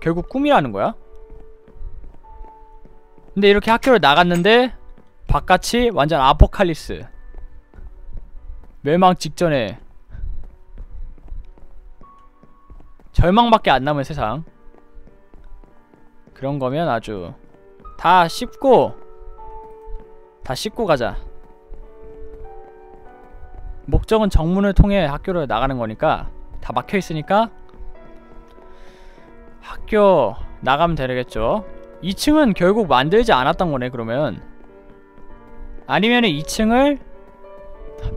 결국 꿈이라는 거야? 근데 이렇게 학교를 나갔는데 바깥이 완전 아포칼립스. 멸망 직전에 절망밖에 안 남은 세상. 그런 거면 아주 다 씹고 다 씹고 가자. 목적은 정문을 통해 학교를 나가는 거니까 다 막혀 있으니까 학교 나가면 되겠죠 2층은 결국 만들지 않았던 거네 그러면 아니면 2층을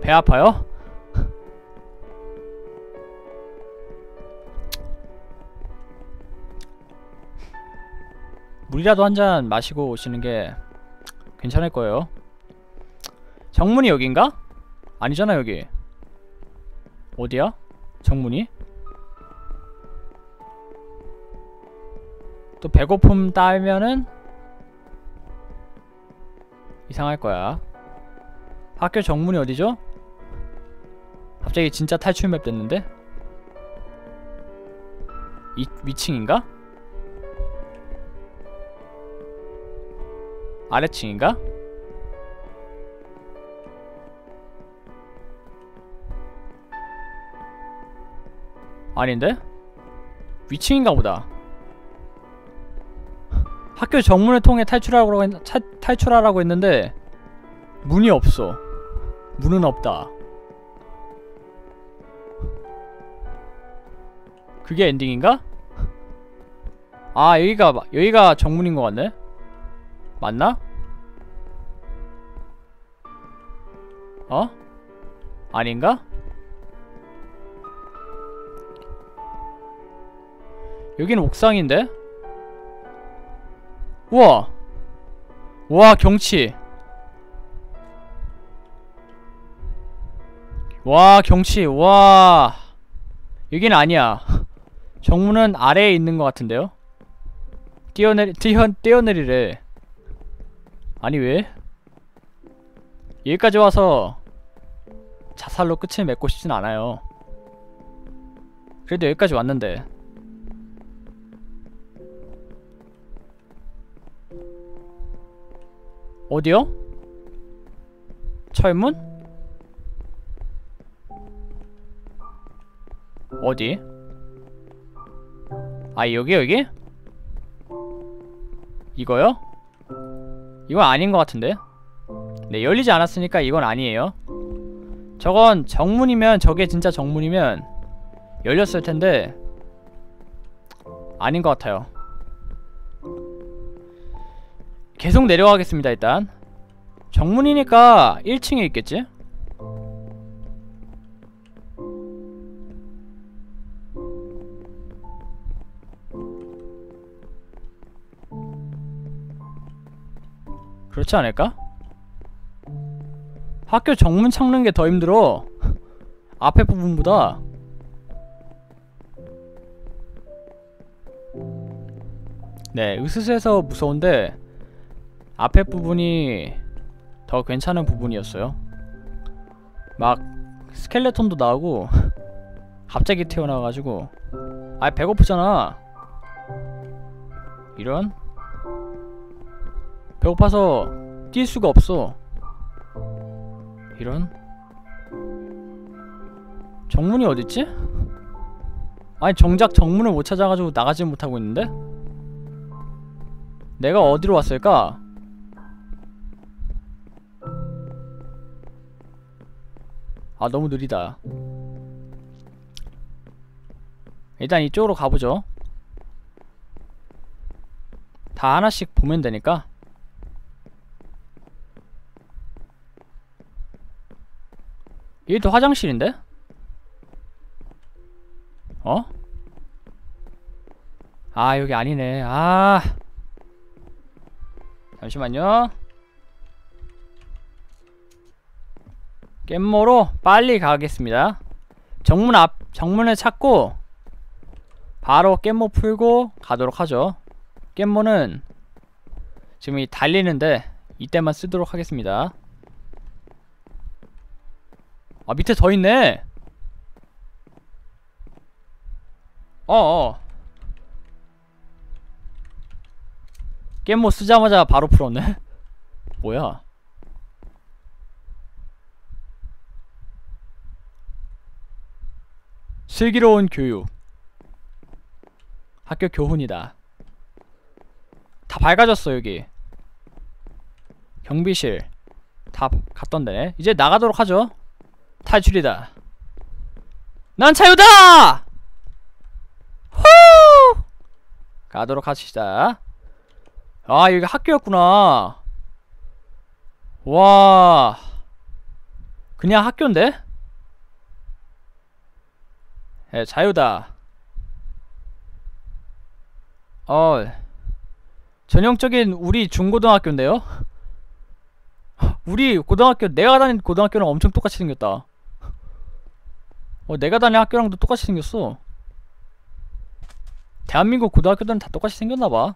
배 아파요? 물이라도 한 잔 마시고 오시는 게 괜찮을 거예요 정문이 여긴가? 아니잖아 여기 어디야? 정문이? 또 배고픔 따면은 이상할 거야 학교 정문이 어디죠? 갑자기 진짜 탈출 맵 됐는데? 이 위층인가? 아래층인가? 아닌데? 위층인가 보다 학교 정문을 통해 탈출하라고, 했, 차, 탈출하라고 했는데 문이 없어 문은 없다 그게 엔딩인가? 아 여기가 여기가 정문인 것 같네 맞나? 어? 아닌가? 여기는 옥상인데? 우와. 와 경치. 와 경치. 와. 여긴 아니야. 정문은 아래에 있는 것 같은데요? 뛰어내리 뛰어, 뛰어내리래. 아니 왜? 여기까지 와서 자살로 끝을 맺고 싶진 않아요. 그래도 여기까지 왔는데 어디요? 철문? 어디? 아 여기 여기? 이거요? 이건 아닌 것 같은데? 네 열리지 않았으니까 이건 아니에요 저건 정문이면 저게 진짜 정문이면 열렸을 텐데 아닌 것 같아요 계속 내려가겠습니다 일단 정문이니까 1층에 있겠지? 그렇지 않을까? 학교 정문 찾는 게 더 힘들어 앞에 부분보다 네 으스스해서 무서운데 앞에 부분이 더 괜찮은 부분이었어요 막 스켈레톤도 나오고 갑자기 태어나가지고 아 배고프잖아 이런 배고파서 뛸 수가 없어 이런 정문이 어딨지? 아니 정작 정문을 못 찾아가지고 나가지 못하고 있는데? 내가 어디로 왔을까? 아 너무 느리다. 일단 이쪽으로 가보죠. 다 하나씩 보면 되니까. 여기도 화장실인데? 어? 아 여기 아니네. 아. 잠시만요 깻모로 빨리 가겠습니다. 정문 앞 정문을 찾고 바로 깻모 풀고 가도록 하죠. 깻모는 지금 이 달리는데 이때만 쓰도록 하겠습니다. 아 밑에 더 있네. 어어. 게임모 쓰자마자 바로 풀었네. 뭐야 슬기로운 교육. 학교 교훈이다. 다 밝아졌어 여기. 경비실. 다 갔던데. 이제 나가도록 하죠. 탈출이다. 난 자유다! 후! 가도록 하시다. 아 여기 학교였구나. 와. 그냥 학교인데? 예, 자유다. 어 전형적인 우리 중고등학교인데요? 우리 고등학교 내가 다닌 고등학교랑 엄청 똑같이 생겼다. 어 내가 다닌 학교랑도 똑같이 생겼어. 대한민국 고등학교들은 다 똑같이 생겼나봐.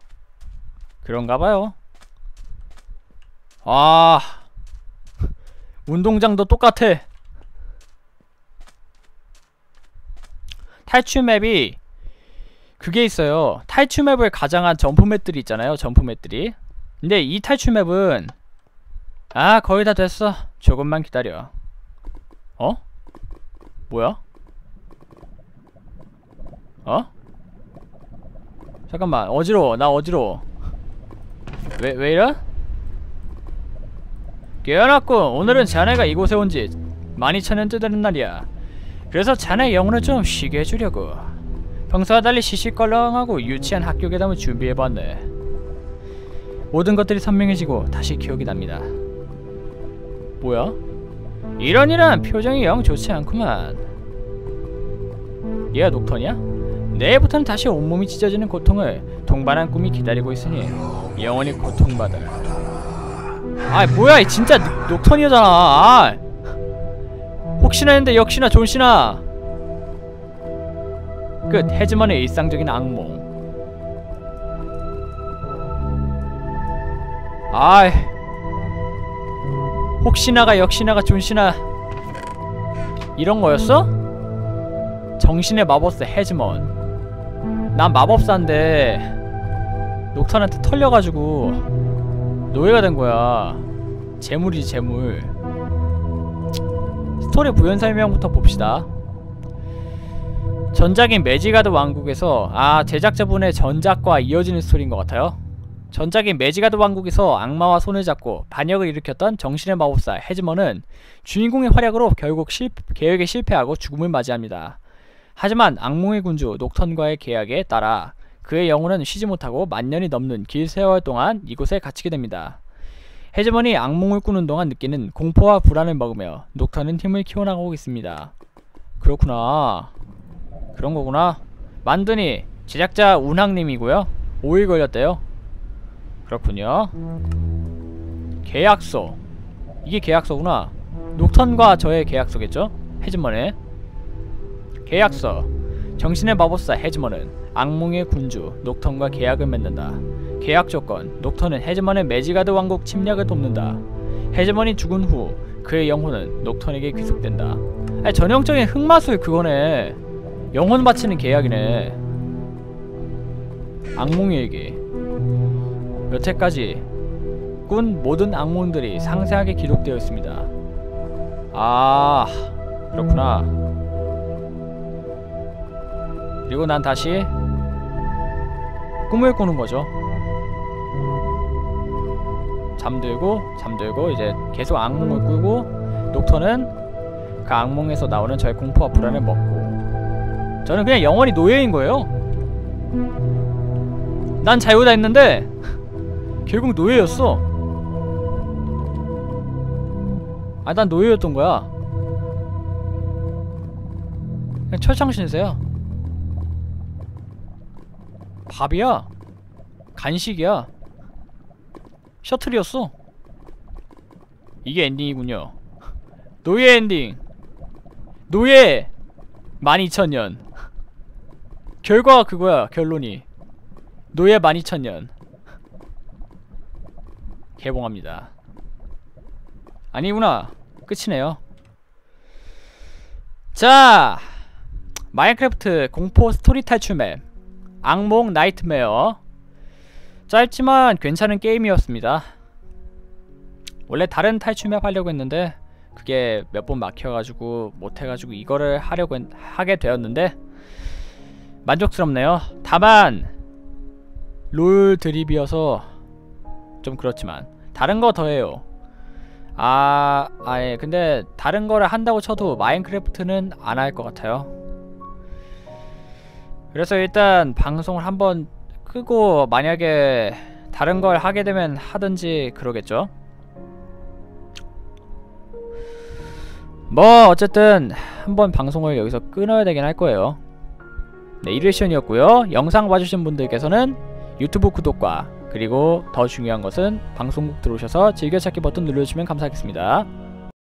그런가봐요. 아 운동장도 똑같아 탈출 맵이 그게 있어요 탈출 맵을 가장한 점프 맵들이 있잖아요 점프 맵들이 근데 이 탈출 맵은 아 거의 다 됐어 조금만 기다려 어? 뭐야? 어? 잠깐만 어지러워 나 어지러워 왜, 왜 이래? 깨어났군 오늘은 자네가 이곳에 온 지 12,000년 째 되는 날이야 그래서 자네 영혼을 좀 쉬게 해주려고 평소와 달리 시시껄렁하고 유치한 학교 괴담을 준비해봤네 모든 것들이 선명해지고 다시 기억이 납니다 뭐야? 이런 이런 표정이 영 좋지 않구만 얘가 녹턴이야? 내일부터는 다시 온몸이 찢어지는 고통을 동반한 꿈이 기다리고 있으니 영원히 고통받아 아 뭐야 이 진짜 녹, 녹턴이잖아 아. 혹시나 했는데 역시나 존시나? 끝. 헤즈먼의 일상적인 악몽. 아이. 혹시나가 역시나가 존시나? 이런 거였어? 정신의 마법사 헤즈먼. 난 마법사인데 녹턴한테 털려가지고 노예가 된 거야. 재물이지 재물 스토리 부연 설명부터 봅시다 전작인 매지가드 왕국에서 아 제작자분의 전작과 이어지는 스토리인 것 같아요 전작인 매지가드 왕국에서 악마와 손을 잡고 반역을 일으켰던 정신의 마법사 헤즈먼은 주인공의 활약으로 결국 실, 계획에 실패하고 죽음을 맞이합니다. 하지만 악몽의 군주 녹턴과의 계약에 따라 그의 영혼은 쉬지 못하고 만년이 넘는 길 세월 동안 이곳에 갇히게 됩니다. 헤즈먼이 악몽을 꾸는 동안 느끼는 공포와 불안을 먹으며 녹턴은 힘을 키워나가고 있습니다. 그렇구나. 그런 거구나. 만드니 제작자 운항님이고요. 5일 걸렸대요. 그렇군요. 계약서. 이게 계약서구나. 녹턴과 저의 계약서겠죠? 헤즈먼의 계약서. 정신의 마법사 헤즈먼은 악몽의 군주 녹턴과 계약을 맺는다. 계약 조건. 녹턴은 헤즈먼의 매지가드 왕국 침략을 돕는다. 헤즈먼이 죽은 후 그의 영혼은 녹턴에게 귀속된다. 아니, 전형적인 흑마술 그거네. 영혼 바치는 계약이네. 악몽의 얘기. 여태까지 꾼 모든 악몽들이 상세하게 기록되어 있습니다. 아, 그렇구나. 그리고 난 다시 꿈을 꾸는 거죠. 잠들고 잠들고 이제 계속 악몽을 꾸고 녹턴은 그 악몽에서 나오는 저의 공포와 불안을 먹고. 저는 그냥 영원히 노예인 거예요. 난 자유다 했는데 결국 노예였어. 아 난 노예였던 거야. 그냥 철창신세야. 밥이야. 간식이야 셔틀이었어. 이게 엔딩이군요. 노예 엔딩. 노예 12,000년. 결과가 그거야 결론이. 노예 12,000년. 개봉합니다. 아니구나. 끝이네요. 자, 마인크래프트 공포 스토리 탈출 맵. 악몽 나이트메어 짧지만 괜찮은 게임이었습니다. 원래 다른 탈출맵 하려고 했는데 그게 몇 번 막혀가지고 못해가지고 이거를 하려고 했, 하게 되었는데 만족스럽네요. 다만 롤 드립이어서 좀 그렇지만 다른 거 더해요. 아, 아예 근데 다른 거를 한다고 쳐도 마인크래프트는 안 할 것 같아요. 그래서 일단 방송을 한번 끄고 만약에 다른 걸 하게 되면 하든지 그러겠죠. 뭐 어쨌든 한번 방송을 여기서 끊어야 되긴 할 거예요. 네, 이르시온이었고요. 영상 봐주신 분들께서는 유튜브 구독과 그리고 더 중요한 것은 방송국 들어오셔서 즐겨찾기 버튼 눌러주시면 감사하겠습니다.